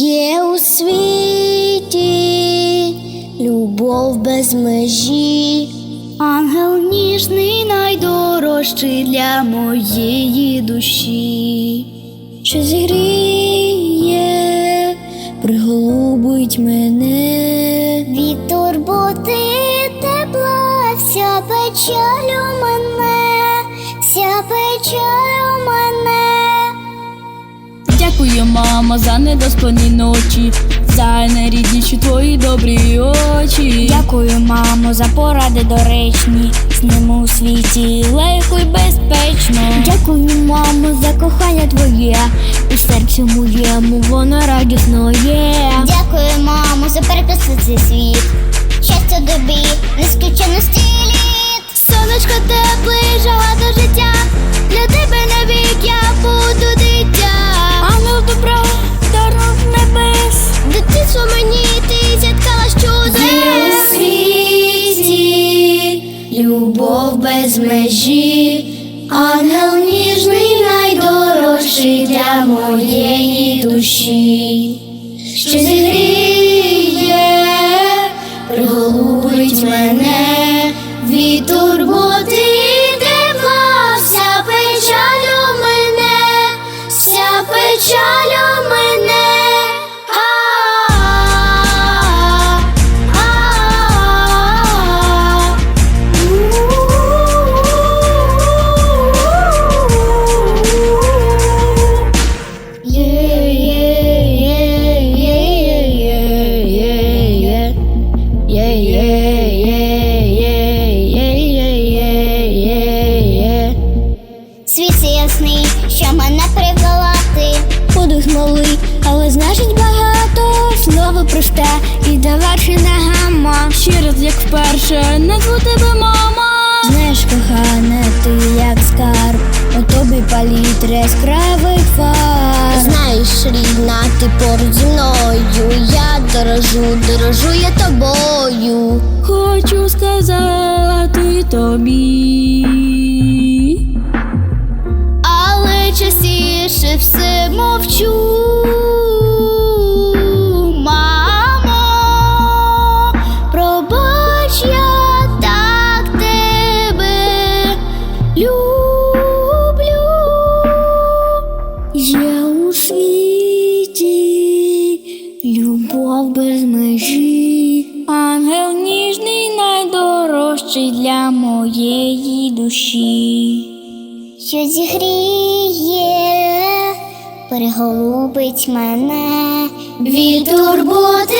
Є у світі. Любов без межі, ангел ніжний, найдорожчий для моєї душі, що зігріє, приголубить мене. Від турботи тепла, вся печаль у мене, вся печаль Дякую, мамо, за недоспані ночі, за найрідніші твої добрі очі. Дякую, мамо, за поради доречні. З ними у світі легко й безпечно. Дякую, мамо, за кохання твоє. У серці моєму воно радісно є. Дякую, мамо, за перекресли цей світ. Щастя тобі, нескінченності літ. Сонечко тепле, любов без межі, ангел ніжний, найдорожчий для моєї душі, що зігріє, приголубить мене від турботи як вперше, назву тебе мама. Знаєш, кохана, ти як скарб, у тобі палітра яскравий фар. Знаєш, рідна, ти поруч зі мною. Я дорожу, дорожу я тобою. Хочу сказати тобі. але частіше все мовчу. Найдорожчий для моєї душі. Що зігріє, переголубить мене від турботи